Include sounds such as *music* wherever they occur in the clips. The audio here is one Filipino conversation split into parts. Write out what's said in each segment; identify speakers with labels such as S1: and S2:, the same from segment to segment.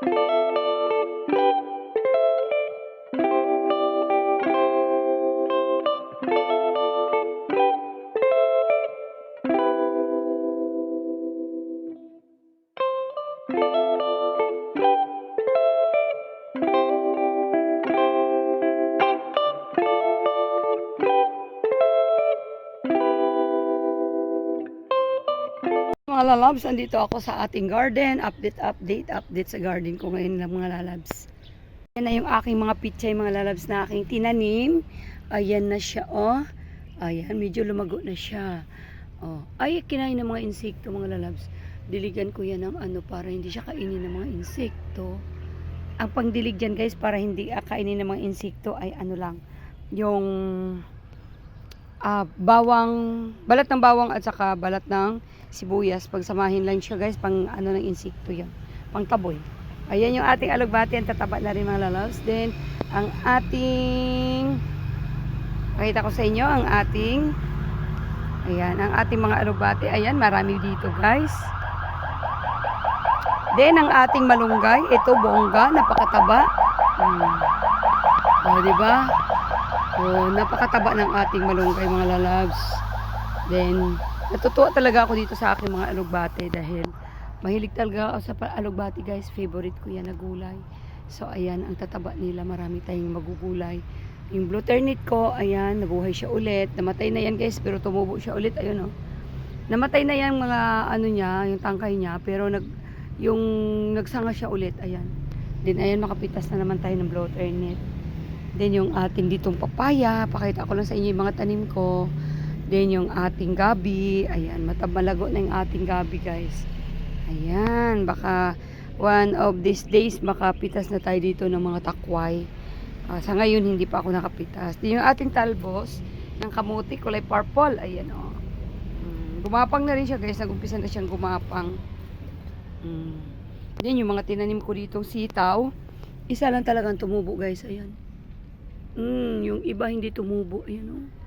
S1: Mga lalabs, andito ako sa ating garden. Update, update, update sa garden ko ngayon ng mga lalabs. Yan na yung aking mga pichay, mga lalabs na aking tinanim. Ayan na siya, oh. Ayan, medyo lumago na siya. Oh. Ay, kinain ng mga insekto, mga lalabs. Diligan ko yan ng ano para hindi siya kainin ng mga insekto. Ang pangdilig dyan, guys, para hindi ah, kainin ng mga insekto ay ano lang. Yung ah, bawang, balat ng bawang at saka balat ng sibuyas. Pagsamahin lang siya guys, pang ano ng insekto yan. Pang taboy. Ayan yung ating alugbati, ang tataba na rin mga lalabs. Then, ang ating, pakita ko sa inyo, ang ating, ayan, ang ating mga alugbati. Ayan, marami dito guys. Then, ang ating malunggay, ito bongga, napakataba. Hmm. O, di ba? Oh, napakataba ng ating malunggay mga lalabs. Then, natutuwa talaga ako dito sa aking mga alugbate dahil mahilig talaga ako sa alugbate guys. Favorite ko yan na gulay. So, ayan, ang tataba nila. Marami tayong magugulay. Yung blue turnip ko, ayan, nabuhay siya ulit. Namatay na yan guys, pero tumubo siya ulit. Ayun oh. Namatay na yan mga ano niya, yung tangkay niya, pero nag yung nagsanga siya ulit, ayan. Then ayan makapitas na naman tayo ng blue turnip. Then yung ating ditong papaya, pakita ko lang sa inyo yung mga tanim ko. Then yung ating gabi, ayan, matabalago na yung ating gabi guys. Ayan, baka one of these days makapitas na tayo dito ng mga takway. Ah, sa ngayon hindi pa ako nakapitas. Then yung ating talbos ng kamuti kulay purple, ayan oh. Mm, gumapang na rin siya guys, nag-umpisa na siyang gumapang. Mm. Then yung mga tinanim ko ditong sitaw, isa lang talagang tumubo guys, ayan. Mm, yung iba hindi tumubo, ayan oh.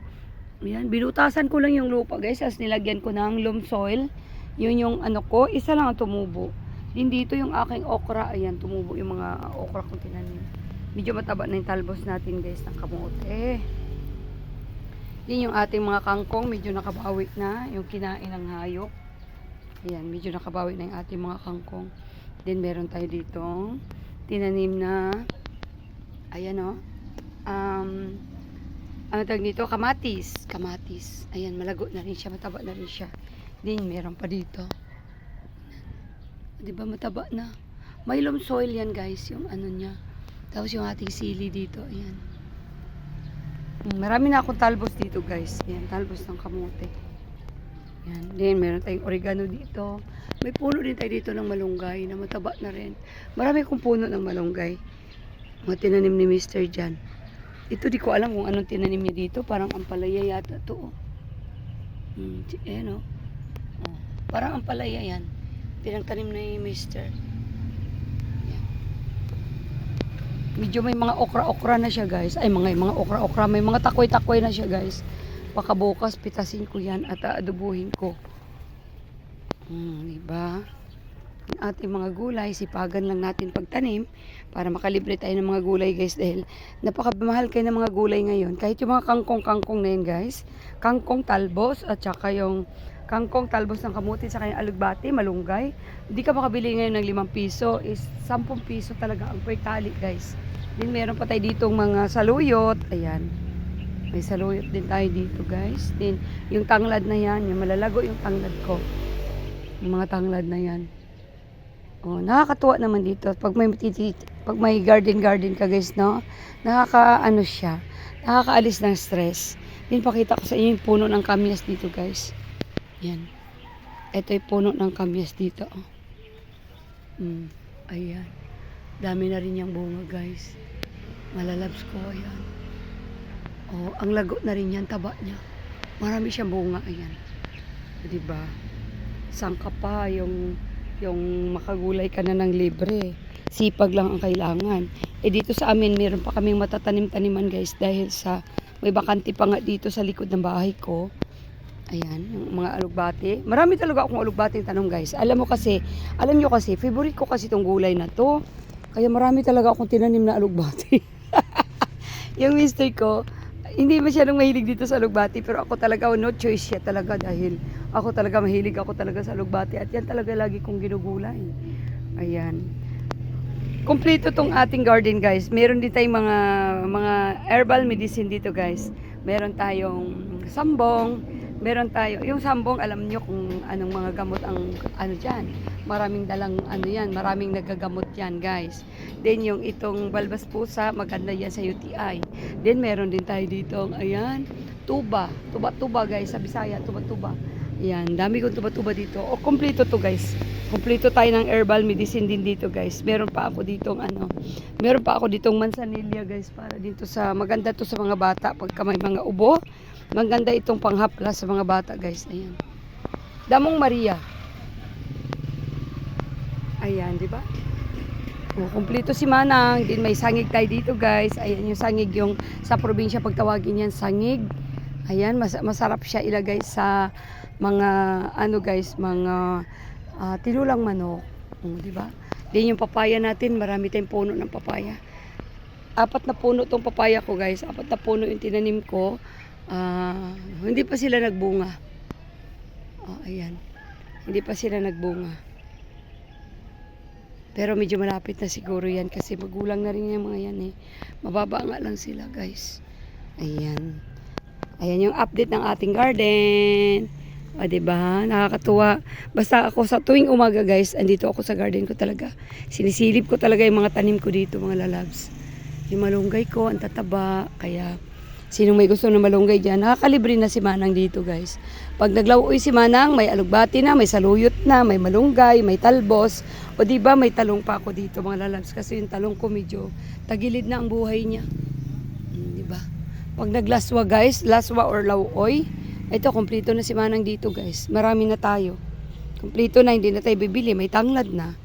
S1: Ayan, binutasan ko lang yung lupa guys, as nilagyan ko ng loam soil. Yun yung ano ko, isa lang ang tumubo. Din dito yung aking okra, ayan, tumubo yung mga okra kong tinanim. Medyo mataba na yung talbos natin guys ng kamote. Din yung ating mga kangkong, medyo nakabawi na, yung kinain ng hayop. Ayan, medyo nakabawi na yung ating mga kangkong. Then meron tayo dito tinanim na ayan o. Um, ano tawag dito? Kamatis. Kamatis. Ayan, malago na rin siya. Mataba na rin siya. Then, meron pa dito. Di ba mataba na? May loam soil yan guys, yung ano niya. Tapos yung ating sili dito. Ayan. Mm, Marami na akong talbos dito guys. Ayan, talbos ng kamote. Yan. Then, meron tayong oregano dito. May puno din tayo dito ng malunggay na mataba na rin. Marami akong puno ng malunggay. Mga tinanim ni Mr. Jan. Ito di ko alam kung anong tinanim niya dito. Parang ampalaya yata to. Oh. Hmm, ayan oh. oh. Parang ampalaya yan. Pinagtanim na Mr. Yan. Medyo may mga okra-okra na siya guys. Ay mga mga okra-okra. May mga takoy-takoy na siya guys. Baka bukas pitasin ko yan at aadubuhin ko. Hmm, diba? Ang ating mga gulay, sipagan lang natin pagtanim para makalibre tayo ng mga gulay guys dahil napakamahal kayo ng mga gulay ngayon. Kahit yung mga kangkong-kangkong na yun guys, kangkong talbos at saka yung kangkong talbos ng kamuti sa kanyang alugbati, malunggay. Hindi ka makabili ngayon ng 5 piso, is 10 piso talaga ang per guys. Then meron pa tayo ditong mga saluyot, ayan. May saluyot din tayo dito guys. Then yung tanglad na yan, yung malalago yung tanglad ko. Yung mga tanglad na yan. Oh, nakakatuwa naman dito. Pag may pag may garden-garden ka guys, no? Nakaka ano siya. Nakakaalis ng stress. Din pakita ko sa inyo yung puno ng kamyas dito, guys. Yan. Ito yung puno ng kamyas dito. Mm, ayan. Dami na rin yung bunga, guys. Malalabs ko, ayan. Oh, ang lago na rin yan, taba niya. Marami siyang bunga, ayan. 'Di ba? Sangka pa yung yung makagulay ka na ng libre. Sipag lang ang kailangan. Eh dito sa amin, meron pa kaming matatanim-taniman guys dahil sa may bakante pa nga dito sa likod ng bahay ko. Ayan, yung mga alugbati. Marami talaga akong alugbati tanong guys. Alam mo kasi, alam nyo kasi, favorite ko kasi itong gulay na to. Kaya marami talaga akong tinanim na alugbati. *laughs* yung mister ko, hindi masyadong mahilig dito sa alugbati. Pero ako talaga, no choice siya talaga dahil ako talaga mahilig ako talaga sa alugbati. At yan talaga lagi kong ginugulay. Ayan. Kompleto tong ating garden guys. Meron din tayong mga mga herbal medicine dito guys. Meron tayong sambong, meron tayo, yung sambong alam nyo kung anong mga gamot ang ano diyan. Maraming dalang ano yan, maraming nagagamot yan guys. Then yung itong balbas pusa, maganda yan sa UTI. Then meron din tayo dito, ayan, tuba, tuba-tuba guys, sa Bisaya, tuba-tuba. Yan, dami kong tuba-tuba dito. O, kompleto to guys. Kompleto tayo ng herbal medicine din dito guys. Meron pa ako ditong ano, meron pa ako ditong mansanilya guys para dito sa, maganda to sa mga bata pagka may mga ubo. Maganda itong panghaplas sa mga bata guys. Ayan. Damong Maria. Ayan, di ba? O, kumpleto si Manang. Din may sangig tayo dito guys. Ayan yung sangig yung sa probinsya pagtawagin yan sangig. Ayan, mas, masarap siya ilagay sa mga ano guys, mga ah, tinulang manok. O, di ba? Din yung papaya natin, marami tayong puno ng papaya. Apat na puno tong papaya ko guys. Apat na puno yung tinanim ko. Ah, hindi pa sila nagbunga. Oh, ayan. Hindi pa sila nagbunga. Pero medyo malapit na siguro yan kasi magulang na rin yung mga yan eh. Mababa nga lang sila guys. Ayan. Ayan yung update ng ating garden. O, diba? Nakakatuwa. Basta ako sa tuwing umaga guys, andito ako sa garden ko talaga. Sinisilip ko talaga yung mga tanim ko dito, mga lalabs. Yung malunggay ko, ang tataba. Kaya, sinong may gusto ng malunggay dyan, nakakalibre na si Manang dito guys. Pag naglawuy si Manang, may alugbati na, may saluyot na, may malunggay, may talbos. O di ba may talong pa ako dito mga lalabs kasi yung talong ko medyo tagilid na ang buhay niya. Hmm, di ba? Pag naglaswa guys, laswa or lawoy, ito kompleto na si Manang dito guys. Marami na tayo. Kompleto na, hindi na tayo bibili, may tanglad na.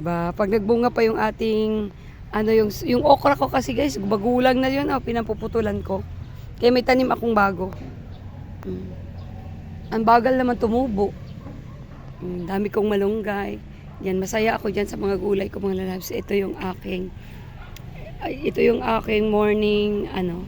S1: ba? Pag nagbunga pa yung ating ano yung yung okra ko kasi guys, bagulang na 'yun, oh, pinampuputulan ko. Kaya may tanim akong bago. Mm. Ang bagal naman tumubo. Mm, dami kong malunggay. Yan, masaya ako diyan sa mga gulay ko mga lalabs. Ito yung aking ito yung aking morning ano